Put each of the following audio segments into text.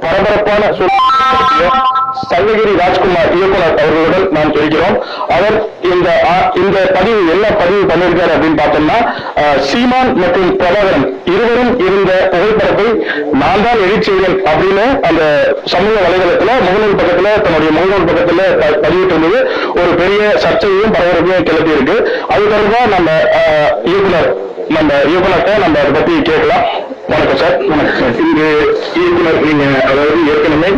பரபரப்பான சூழ்நிலை சங்ககிரி ராஜ்குமார் இயக்குனர் அவர்களுடன் நாம் தெரிகிறோம் அவர் இந்த ஆ- இந்த பதிவு என்ன பதிவு பண்ணியிருக்காரு அப்படின்னு பார்த்தோம்னா சீமான் மற்றும் பிரபாகரன் இருவரும் இருந்த புகைப்படத்தை நான் தான் எடிட் செய்வேன் அப்படின்னு அந்த சமூக வலைதளத்துல முகநூல் பக்கத்துல தன்னுடைய முகநூல் பக்கத்துல பதிவிட்டிருந்தது. ஒரு பெரிய சர்ச்சையும் பரபரப்பையும் கிளப்பி இருக்கு அது தொடர்பாக நம்ம இயக்குனர் நம்ம இயக்குனர்கிட்ட நம்ம அதை பத்தி கேட்கலாம். வணக்கம் சார். வணக்கம் இந்த இயக்குனர் நீங்க அதாவது ஏற்கனவே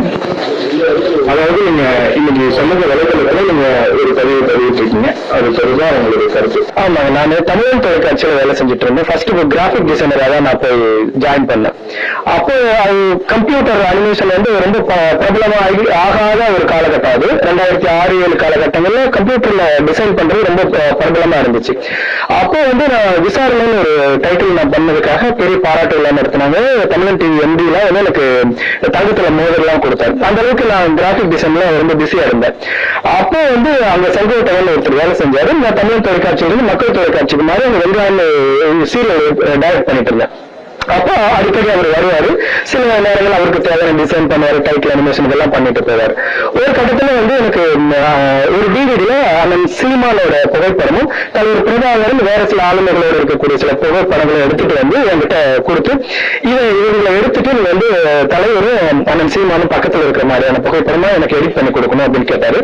அதாவது நீங்க இன்னைக்கு சமூக வலைதளத்துல நீங்க ஒரு பதிவு பதிவிட்டிருக்கீங்க. அது சரிதான் உங்களுடைய கருத்து. ஆமாங்க நான் தமிழ் தொலைக்காட்சியில வேலை செஞ்சுட்டு இருந்தேன் ஃபர்ஸ்ட் இப்போ கிராஃபிக் டிசைனரா தான் நான் போய் ஜாயின் பண்ணேன். அப்போ அது கம்ப்யூட்டர் அனிமேஷன் வந்து ரொம்ப ப- பிரபலமா ஆகி- ஆகாத ஒரு காலகட்டம் அது. ரெண்டாயிரத்தி ஆறு ஏழு காலகட்டங்கள்ல கம்ப்யூட்டர்ல டிசைன் பண்றது ரொம்ப பிரபலமா இருந்துச்சு. அப்போ வந்து நான் விசாரணைன்னு ஒரு டைட்டில் நான் பண்ணதுக்காக பெரிய பாராட்டு எல்லாம் நடத்தினாங்க. தமிழன் டிவி எம்பிலாம் வந்து எனக்கு தங்கத்துல மோதல்லாம் கொடுத்தாரு. அந்த அளவுக்கு நான் கிராஃபிக் டிசைன்ல ரொம்ப பிஸியா இருந்தேன். அப்போ வந்து அங்க செங்கோட்டையில் ஒருத்தர் வேலை செஞ்சாரு. நான் தமிழ் தொலைக்காட்சியிலிருந்து மக்கள் தொலைக்காட்சிக்கு மாதிரி அந்த வெங்காயம் சீரியல் டைரக்ட் பண்ணிட்டு இருந்தேன். அப்போ அடிக்கடி அவர் வருவாரு. சில நேரங்கள் அவருக்கு தேவையான டிசைன் பண்ணுவாரு டைட்டில் அனிமேஷன் இதெல்லாம் பண்ணிட்டு போவார். ஒரு கட்டத்துல வந்து எனக்கு ஒரு டிவிடியில அண்ணன் சீமானோட புகைப்படமும் தலைவர் பிரபாகரன் வேற சில ஆளுநர்களோட இருக்கக்கூடிய சில புகைப்படங்களை எடுத்துட்டு வந்து என்கிட்ட கொடுத்து இதை இவங்களை எடுத்துட்டு நீங்க வந்து தலைவரும் அண்ணன் சீமானும் பக்கத்துல இருக்கிற மாதிரியான புகைப்படமா எனக்கு எடிட் பண்ணி கொடுக்கணும் அப்படின்னு கேட்டாரு.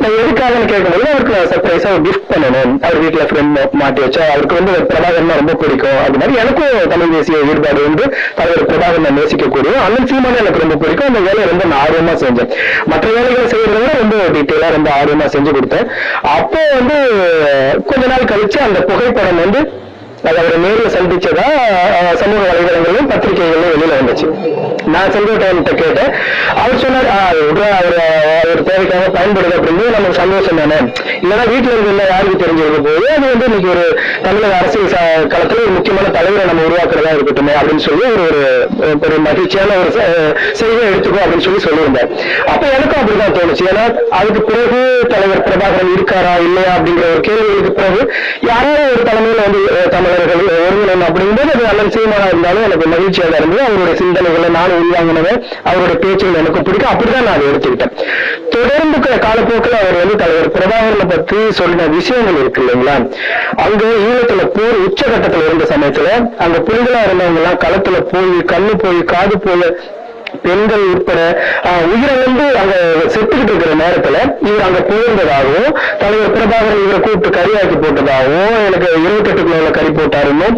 நான் எதுக்காகன்னு கேட்கும்போது அவருக்கு சர்ப்ரைஸா கிஃப்ட் பண்ணணும். அவர் வீட்டுல ஃப்ரெண்ட் மாட்டி வச்சா அவருக்கு வந்து பிரபாகரன் ரொம்ப பிடிக்கும். அது மாதிரி எனக்கும் தமிழ் தேசிய ஈடுபாடு வந்து தலைவர் பிரபாகரனை நேசிக்கக்கூடிய அண்ணன் சீமான எனக்கு ரொம்ப பிடிக்கும். அந்த வேலையை ரொம்ப நான் ஆர்வமா செஞ்சேன். மற்ற வேலைகளை செய்யறத விட ரொம்ப டீட்டெயிலா ரொம்ப ஆர்வமா செஞ்சு கொடுத்தேன். அப்போ வந்து கொஞ்ச நாள் கழிச்சு அந்த புகைப்படம் வந்து நான் அவரை நேரில் சந்திச்சதா சமூக வலைதளங்களிலும் பத்திரிகைகளிலும் வெளியில வந்துச்சு. நான் செங்கோட்டையன்கிட்ட கேட்டேன். அவர் சொன்னார் அவர் அவர் தேவைக்காக பயன்படுது அப்படின்னு நமக்கு சந்தோஷம் தானே. இல்லைன்னா வீட்டில் இருந்து யாருக்கு தெரிஞ்சிருக்க போது அது வந்து இன்னைக்கு ஒரு தமிழக அரசியல் களத்தில் ஒரு முக்கியமான தலைவரை நம்ம உருவாக்குறதா இருக்கட்டுமே அப்படின்னு சொல்லி ஒரு ஒரு ஒரு மகிழ்ச்சியான ஒரு செய்தியை எடுத்துக்கோ அப்படின்னு சொல்லி சொல்லியிருந்தார். அப்ப எனக்கும் அப்படிதான் தோணுச்சு. ஏன்னா அதுக்கு பிறகு தலைவர் பிரபாகரன் இருக்காரா இல்லையா அப்படிங்கிற ஒரு கேள்விகளுக்கு பிறகு யாரோ ஒரு தலைமையில வந்து தமிழர்கள் ஒருங்கிணைந்து அப்படிங்கும்போது அது அண்ணன் சீமானா இருந்தாலும் எனக்கு மகிழ்ச்சியாக இருந்தது அவருடைய சிந்தனைகளை நானும் உள்வாங்கினது அவருடைய பேச்சுகள் எனக்கு பிடிக்கும். அப்படிதான் நான் எடுத்துக்கிட்டேன். தொடர்ந்து காலப்போக்கில் அவர் வந்து தலைவர் பிரபாகரனை பத்தி சொல்லின விஷயங்கள் இருக்கு இல்லைங்களா? அங்க ஈழத்துல போர் உச்சகட்டத்துல இருந்த சமயத்துல அங்க புலிகளா இருந்தவங்க எல்லாம் களத்துல போய் கண்ணு போய் காது போய் பெண்கள் உட்பட உயிரை உயிரிழந்து அங்க செத்துக்கிட்டு இருக்கிற நேரத்துல இவர் அங்க போயிருந்ததாகவும் தலைவர் பிரபாகரன் இவரை கூப்பிட்டு கறியாக்கி போட்டதாகவும் எனக்கு இருபத்தெட்டு கிலோல கறி போட்டாருன்னு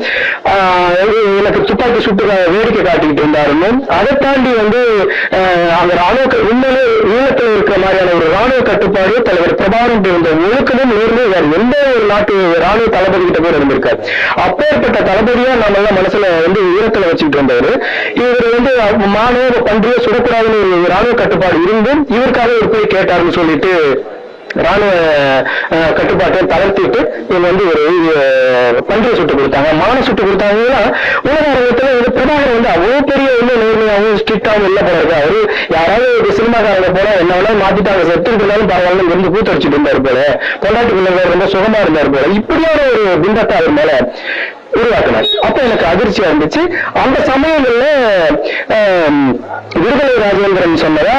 எனக்கு துப்பாக்கி சுட்டு கா- வேடிக்கை காட்டிக்கிட்டு இருந்தாருன்னு அதை தாண்டி வந்து அந்த அங்க ராணுவ உண்மையிலே ஈழத்தில் இருக்கிற மாதிரியான ஒரு ராணுவ கட்டுப்பாடு தலைவர் பிரபாகரன் இருந்த ஒழுக்கமும் நேர்ந்து வேற எந்த ஒரு நாட்டு ராணுவ தளபதி கிட்ட போய் இருந்திருக்காரு. அப்பேற்பட்ட தளபதியா நம்ம எல்லாம் மனசுல வந்து ஈரத்துல வச்சுக்கிட்டு வந்தவர் இவர் வந்து மாணவ பன்றியை சுடக்கூடாதுன்னு ஒரு ராணுவ கட்டுப்பாடு இருந்தும் இவருக்காக ஒரு போய் கேட்டாருன்னு சொல்லிட்டு ராணுவ கட்டுப்பாட்டை தளர்த்திட்டு இவங்க வந்து ஒரு பன்றியை சுட்டு கொடுத்தாங்க. மான சுட்டு கொடுத்தாங்கன்னா உலக அரங்கத்துல வந்து பிரபாகரன் வந்து அவ்வளவு பெரிய வந்து நேர்மையாகவும் ஸ்ட்ரிக்டாகவும் இல்லை போல அவரு யாராவது ஒரு சினிமாக்காரங்க போல என்ன வேணாலும் மாத்திட்டாங்க. செத்து இருந்தாலும் பரவாயில்ல இருந்து கூத்தடிச்சுட்டு இருந்தாரு போல. பொண்டாட்டி பிள்ளைங்க ரொம்ப சுகமா இருந்தாரு போல. இப்படியான ஒரு பிம்பத்தை அவர் மேல உருவாக்கினார். அப்ப எனக்கு அதிர்ச்சியா இருந்துச்சு அந்த சமயங்கள்ல விடுதலை ராஜேந்திரன் சொன்னதா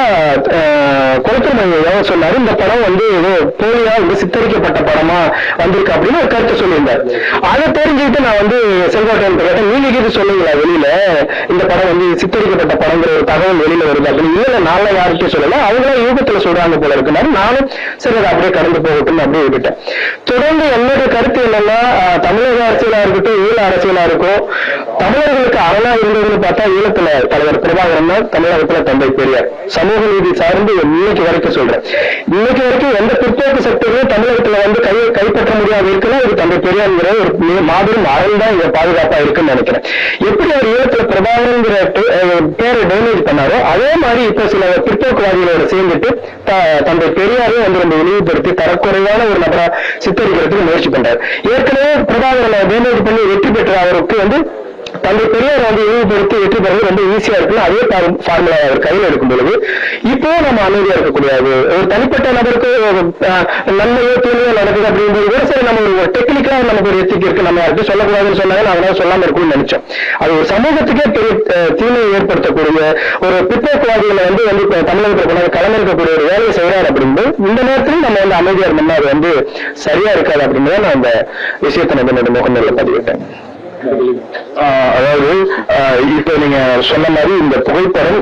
குளத்திரமணி சொன்னாரு. இந்த படம் வந்து ஏதோ போலியா வந்து சித்தரிக்கப்பட்ட படமா வந்திருக்கு அப்படின்னு ஒரு கருத்தை சொல்லியிருந்தார். அதை தெரிஞ்சுக்கிட்டு நான் வந்து செங்கோட்டையன் கேட்டேன். நீங்க இது சொல்லுங்களா வெளியில? இந்த படம் வந்து சித்தரிக்கப்பட்ட படங்கிற ஒரு தகவல் வெளியில வருது அப்படின்னு. இல்ல இல்ல நாளை யார்கிட்டயும் சொல்லல. அவங்களே யூகத்துல சொல்றாங்க போல இருக்குனாரு நானும் சரி அதை அப்படியே கடந்து போகட்டும் அப்படியே விட்டுட்டேன். தொடர்ந்து என்னுடைய கருத்து என்னன்னா தமிழக அரசியலா இருக்கட்டும் ஈழ அரசியலா இருக்கும் தமிழர்களுக்கு அரணா இருந்ததுன்னு பார்த்தா ஈழத்துல தலைவர் பிரபாகரன் தமிழகத்துல தந்தை பெரியார். சமூக நீதி சார்ந்து இன்னைக்கு வரைக்கும் சொல்றேன். இன்னைக்கு வரைக்கும் எந்த பிற்போக்கு சக்திகளும் தமிழகத்துல வந்து கை கைப்பற்ற முடியாது இருக்குன்னா இது தந்தை பெரியார்ங்கிற ஒரு மாபெரும் அரண் தான் இங்க பாதுகாப்பா இருக்குன்னு நினைக்கிறேன். எப்படி அவர் ஈழத்துல பிரபாகரங்கிற பேரை டேமேஜ் பண்ணாரோ அதே மாதிரி இப்ப சில பிற்போக்குவாதிகளோட சேர்ந்துட்டு த- தந்தை பெரியாரையும் வந்து ரொம்ப இழிவுபடுத்தி தரக்குறைவான ஒரு நபரா சித்தரிக்கிறதுக்கு முயற்சி பண்றாரு. ஏற்கனவே பிரபாகரனை டேமேஜ் பண்ணி வெற்றி பெற்ற அவருக்கு வந்து தந்தை பெரியார் வந்து இழிவுபடுத்தி வெற்றி பெறது ரொம்ப ஈஸியா இருக்குன்னு அதே ஃபார்முலா அவர் கையில் எடுக்கும் பொழுது இப்போ நம்ம அமைதியா இருக்கக்கூடாது. ஒரு தனிப்பட்ட நபருக்கு நன்மையோ தீமையோ நடக்குது அப்படின்றது கூட சரி நம்ம ஒரு டெக்னிக்கலா நமக்கு ஒரு எத்திக்கு இருக்கு. நம்ம யார்கிட்ட சொல்லக்கூடாதுன்னு சொன்னாங்க நான் அதனால சொல்லாம இருக்கும்னு நினைச்சோம் அது ஒரு சமூகத்துக்கே பெரிய தீமையை ஏற்படுத்தக்கூடிய ஒரு பிற்போக்குவாதிகளை வந்து வந்து இப்போ தமிழகத்தில் கொண்டாந்து கலந்திருக்கக்கூடிய ஒரு வேலையை செய்யறாரு அப்படின்றது இந்த நேரத்தில் நம்ம வந்து அமைதியா இருந்தோம்னா அது வந்து சரியா இருக்காது அப்படின்னு நான் அந்த விஷயத்தை வந்து என்னோட முகநூல்ல பதிவிட்டேன். அதாவது இப்ப நீங்க சொன்ன மாதிரி இந்த புகைப்படம்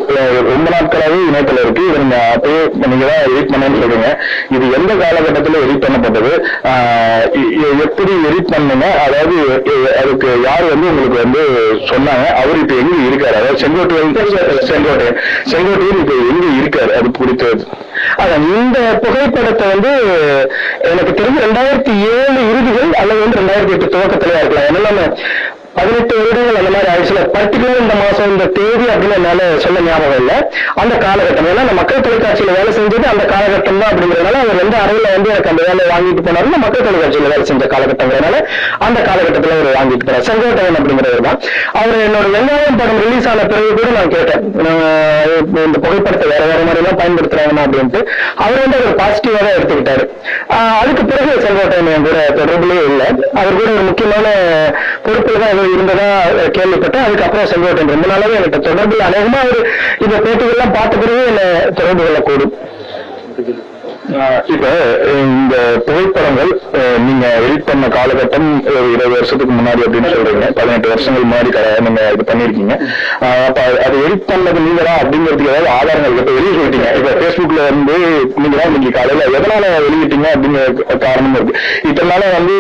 ரொம்ப நாட்களாவே இணையத்துல இருக்கு. இதை நீங்க அப்பயே நீங்க தான் எடிட் பண்ணேன்னு சொல்றீங்க. இது எந்த காலகட்டத்துல எடிட் பண்ணப்பட்டது? எப்படி எடிட் பண்ணுங்க? அதாவது அதுக்கு யார் வந்து உங்களுக்கு வந்து சொன்னாங்க? அவர் இப்ப எங்க இருக்காரு? அதாவது செங்கோட்டையன் செங்கோட்டையன் செங்கோட்டையன் இப்ப எங்க இருக்காரு? அது குறித்து. அதான் இந்த புகைப்படத்தை வந்து எனக்கு தெரிஞ்சு ரெண்டாயிரத்தி ஏழு இறுதிகள் அல்லது வந்து ரெண்டாயிரத்தி எட்டு துவக்கத்திலேயே இருக்கலாம். ஏன்னா பதினெட்டு வருடங்கள் அந்த மாதிரி ஆயிடுச்சுல. பர்டிகுலர் இந்த மாசம் இந்த தேதி அப்படின்னு என்னால சொல்ல ஞாபகம் இல்லை. அந்த காலகட்டம். ஏன்னா நான் மக்கள் தொலைக்காட்சியில வேலை செஞ்சது அந்த காலகட்டம் தான் அப்படிங்கிறதுனால அவர் எந்த அறையில வந்து எனக்கு அந்த வேலையை வாங்கிட்டு போனாருன்னா மக்கள் தொலைக்காட்சியில வேலை செஞ்ச காலகட்டங்கிறதுனால அந்த காலகட்டத்துல அவர் வாங்கிட்டு போனார். செங்கோட்டையன் அப்படிங்கிறவர் தான். அவர் என்னோட வெங்காயம் படம் ரிலீஸ் ஆன பிறகு கூட நான் கேட்டேன். இந்த புகைப்படத்தை வேற வேற மாதிரி எல்லாம் பயன்படுத்துறாங்கன்னு அப்படின்ட்டு. அவர் வந்து அவர் பாசிட்டிவா தான் எடுத்துக்கிட்டாரு. அதுக்கு பிறகு செங்கோட்டையன் என் கூட தொடர்புலயே இல்லை. அவர் கூட ஒரு முக்கியமான பொறுப்புல தான் இருந்ததா கேள்விப்பட்டேன். அதுக்கப்புறம் செங்கோட்டன் ரொம்ப நாளாவே என்கிட்ட தொடர்புல அநேகமா அவர் இந்த பேட்டிகள்லாம் பார்த்த பிறகு என்ன தொடர்பு கொள்ளக்கூடும். இப்ப இந்த புகைப்படங்கள் நீங்க எடிட் பண்ண காலகட்டம் இருபது வருஷத்துக்கு முன்னாடி அப்படின்னு சொல்றீங்க. பதினெட்டு வருஷங்கள் முன்னாடி நீங்க இது பண்ணிருக்கீங்க அப்ப அது- எடிட் பண்ணது நீங்களா தான் அப்படிங்கிறதுக்கு ஏதாவது ஆதாரங்கள் இப்ப வெளியே சொல்லிட்டீங்க. இப்ப பேஸ்புக்ல வந்து நீங்க தான் இன்னைக்கு காலையில எதனால வெளியிட்டீங்க அப்படிங்கிற காரணமும் இருக்கு. இதனால வந்து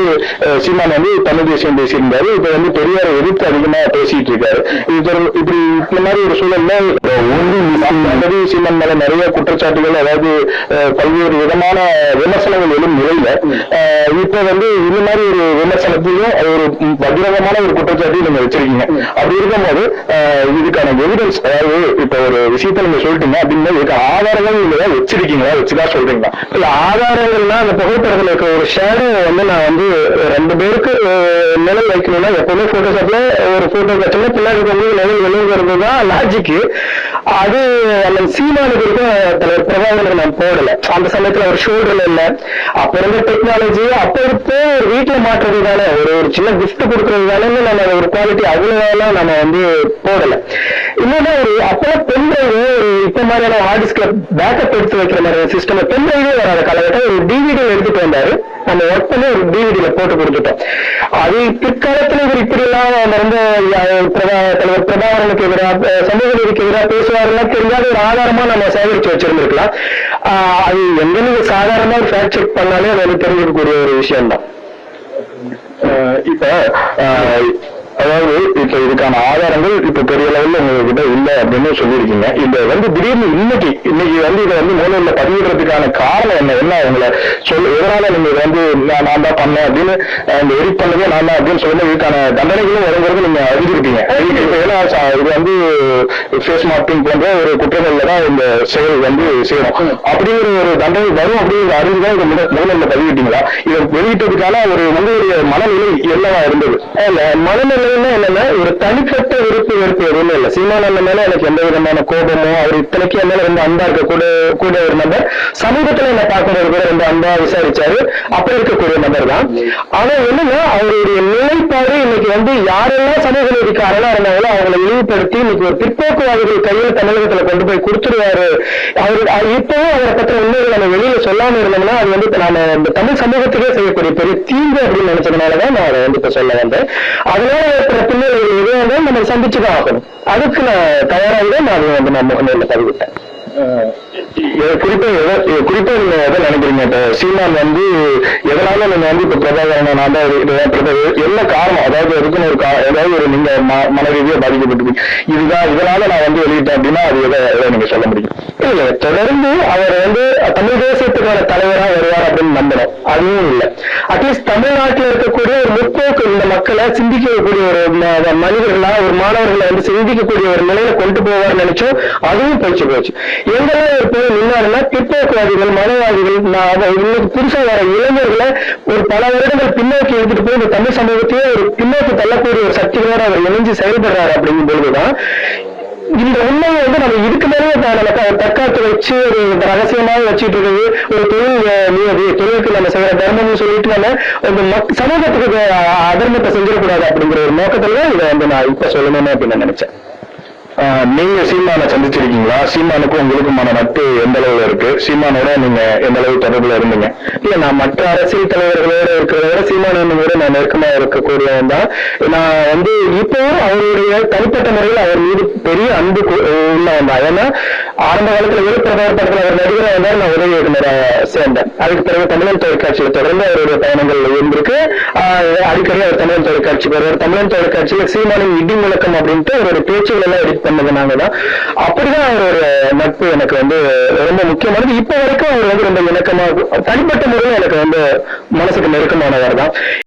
சீமான் வந்து தமிழ் தேசியம் பேசியிருந்தாரு. இப்ப வந்து பெரியார் எதிர்த்து அதிகமா பேசிட்டு இருக்காரு. இது இப்படி இந்த மாதிரி ஒரு சூழல்ல ஒன்று அல்லது சீமான் மேல நிறைய குற்றச்சாட்டுகள் அதாவது பல்வேறு விதமான விமர்சனங்கள் எழும் நிலையில இப்ப வந்து இந்த மாதிரி ஒரு விமர்சனத்தையும் ஒரு பகிரங்கமான ஒரு குற்றச்சாட்டையும் நீங்க வச்சிருக்கீங்க. அப்படி இருக்கும்போது இதுக்கான எவிடன்ஸ் அதாவது இப்ப ஒரு விஷயத்த நீங்க சொல்லிட்டீங்க அப்படின்னா இதுக்கு ஆதாரங்கள் நீங்க வச்சிருக்கீங்களா? வச்சுதான் சொல்றீங்களா? இல்ல ஆதாரங்கள்னா அந்த புகைப்படத்துல இருக்க ஒரு ஷேடோ வந்து நான் வந்து ரெண்டு பேருக்கு நிழல் வைக்கணும்னா எப்பவுமே போட்டோஷாப்ல ஒரு போட்டோ கட்சியில பின்னாடி வந்து நிழல் விழுங்கிறது தான் லாஜிக்கு அது அந்த சீமானுக்கு இருக்க தலைவர் பிரபாகரனுக்கு நான் போடல. அந்த சமயத்துல ஒரு ஷோல்டர்ல இல்ல. அப்ப இருந்த டெக்னாலஜி அப்ப இருப்போ ஒரு வீட்டுல மாற்றுறது தானே ஒரு ஒரு சின்ன கிஃப்ட் கொடுக்கறது தானே நம்ம ஒரு குவாலிட்டி அவ்வளவு நம்ம வந்து போடல. இன்னொன்னு ஒரு அப்பெல்லாம் பெண் டிரைவ் ஒரு இப்ப மாதிரியான ஹார்டிஸ்க்ல பேக்கப் எடுத்து வைக்கிற மாதிரி சிஸ்டம் பெண் டிரைவே வராத காலகட்டம் ஒரு டிவிடி எடுத்துட்டு வந்தாரு. நம்ம ஒர்க் பண்ணி ஒரு டிவிடியில போட்டு கொடுத்துட்டோம். அது பிற்காலத்துல இவர் இப்படி எல்லாம் வந்து பிரபா தலைவர் பிரபாகரனுக்கு எதிராக சமூக நீதிக்கு எதிராக பேசுவாருன்னா தெரியாத ஒரு ஆதாரமா நம்ம சேகரிச்சு வச்சிருந்திருக்கலாம். அது எங்க நீங்க சாதாரணமா ஒரு ஃபேக்ட் செக் பண்ணாலே அது வந்து தெரிஞ்சுக்கக்கூடிய ஒரு விஷயம் தான் இப்ப அதாவது இப்ப இதுக்கான ஆதாரங்கள் இப்ப பெரிய லெவல்ல உங்ககிட்ட இல்ல அப்படின்னு சொல்லியிருக்கீங்க. இந்த வந்து திடீர்னு இன்னைக்கு இன்னைக்கு வந்து இதை வந்து மூலையில பதிவிடுறதுக்கான காரணம் என்ன? என்ன உங்களை சொல்லு எதனால நீங்க இதை வந்து நான் நான் தான் பண்ணேன் அப்படின்னு இந்த எடிட் பண்ணதே நான் தான் அப்படின்னு சொல்லும்போது இதுக்கான தண்டனைகளும் வருங்கிறது நீங்க அறிஞ்சிருக்கீங்க இப்ப ஏன்னா இது வந்து ஃபேஸ் மார்க்கிங் போன்ற ஒரு குற்றங்கள்ல தான் இந்த செயல் வந்து செய்யணும் அப்படிங்கிற ஒரு தண்டனை வரும் அப்படிங்கிற அறிஞ்சுதான் இதை முத- முதல்ல பதிவிட்டீங்களா? இதை வெளியிட்டதுக்கான ஒரு உங்களுடைய மனநிலை என்னவா இருந்தது? இல்ல மனநிலைன்னா என்னன்னா ஒரு தனிப்பட்ட விருப்பு வெறுப்பு எதுவுமே இல்லை. சீமானந்த மேல எனக்கு எந்த விதமான கோபமோ அவர் இத்தனைக்கு என் மேல ரொம்ப அன்பா இருக்க கூட கூட ஒரு நபர் சமீபத்துல என்ன பார்க்கும்போது கூட ரொம்ப அன்பா விசாரிச்சாரு. அப்படி இருக்கக்கூடிய நபர் தான் ஆனா என்னன்னா அவருடைய நிலைப்பாடு வந்து யாரெல்லாம் சமூக அரணா இருந்தாங்களோ அவங்களை இழிவுபடுத்தி இன்னைக்கு ஒரு பிற்போக்குவாதிகள் கையில் தமிழகத்துல கொண்டு போய் கொடுத்துருவாரு அவர் அவர் இப்பவும் அவரை பத்திர உண்மைகள் நம்ம வெளியில சொல்லாம இருந்தோம்னா அது வந்து நாம இந்த தமிழ் சமூகத்துக்கே செய்யக்கூடிய பெரிய தீங்கு அப்படின்னு நினைச்சதுனாலதான் நான் அதை வந்து இப்ப சொல்ல வந்தேன். அதனால ஏற்பட பின்னணிகள் எதுவாக நம்ம சந்திச்சு தான் ஆகணும். அதுக்கு நான் தயாராக நான் அதை வந்து நான் முகநூலில் பதிவிட்டேன் குறிப்பா எதை குறிப்பா நீங்க எதை நினைக்கிறீங்க? இப்ப சீமான் வந்து எதனால நீங்க வந்து இப்ப பிரபாகரன் நான் தான் இது- இது- பிரபா- என்ன காரணம்? அதாவது அதுக்குன்னு ஒரு கா- ஏதாவது ஒரு நீங்க ம- மனரீதியா பாதிக்கப்பட்டிருக்கீங்க. இதுதான் இதனால நான் வந்து வெளியிட்டேன் அப்படின்னா அது எதை எதை நீங்க சொல்ல முடியும்? தொடர்ந்து அவர் வந்து தமிழ் தேசியத்துக்கான தலைவராக வருவார் அப்படின்னு நம்பணும். அதுவும் இல்லை. அட்லீஸ்ட் தமிழ்நாட்டில் இருக்கக்கூடிய ஒரு முற்போக்கு இந்த மக்களை சிந்திக்கக்கூடிய ஒரு மனிதர்களா ஒரு மாணவர்களை வந்து சிந்திக்கக்கூடிய ஒரு நிலையில கொண்டு போவார் நினைச்சோம். அதுவும் போச்சு போச்சு எங்கெல்லாம் ஒரு போய் நின்னாருன்னா பிற்போக்குவாதிகள் மனவாதிகள் நான் இன்னைக்கு புதுசாக வர இளைஞர்களை ஒரு பல வருடங்கள் பின்னோக்கி எடுத்துட்டு போய் இந்த தமிழ் சமூகத்தையே ஒரு பின்னோக்கி தள்ளக்கூடிய ஒரு சக்திகளோட அவர் இணைஞ்சு செயல்படுறாரு அப்படிங்கும் பொழுதுதான் இந்த உண்மையை வந்து நம்ம இதுக்கு மேலே நம்ம தற்காத்து வச்சு ஒரு ரகசியமாக வச்சுட்டு இருக்கிறது ஒரு தொழில் நியதி தொழிலுக்கு நம்ம செய்யற தர்மம்னு சொல்லிட்டு நம்ம இந்த சமூகத்துக்கு அதர்மத்தை செஞ்சிடக்கூடாது அப்படிங்கிற ஒரு நோக்கத்துல இதை வந்து நான் இப்ப சொல்லணும்னு அப்படின்னு நினைச்சேன். நீங்க சீமானை சந்திச்சிருக்கீங்களா? சீமானுக்கும் உங்களுக்குமான நட்பு எந்த அளவுல இருக்கு? சீமானோட நீங்க எந்த அளவு தொடர்புல இருந்தீங்க? இல்ல நான் மற்ற அரசியல் தலைவர்களோட இருக்கிறத விட சீமானோட நான் நெருக்கமா இருக்கக்கூடியவன் தான். நான் வந்து இப்பவும் அவருடைய தனிப்பட்ட முறையில் அவர் மீது பெரிய அன்பு உள்ள வந்தா ஏன்னா ஆரம்ப காலத்துல விழுப்புரவர் படத்துல அவர் நடிகராக இருந்தால் நான் உதவி இயக்குனராக சேர்ந்தேன். அதுக்கு பிறகு தமிழன் தொலைக்காட்சியில தொடர்ந்து அவருடைய பயணங்கள் இருந்திருக்கு. அடிக்கடி அவர் தமிழன் தொலைக்காட்சிக்கு வருவார். தமிழன் தொலைக்காட்சியில சீமானின் இடி முழக்கம் அப்படின்ட்டு அவருடைய பேச்சுகள் எல்லாம் எடிட் பண்ணது நாங்க தான் அப்படிதான் அவரோட நட்பு எனக்கு வந்து ரொம்ப முக்கியமானது. இப்ப வரைக்கும் அவர் வந்து ரொம்ப இணக்கமாக தனிப்பட்ட முறையில் எனக்கு வந்து மனசுக்கு நெருக்கமானவர் தான்.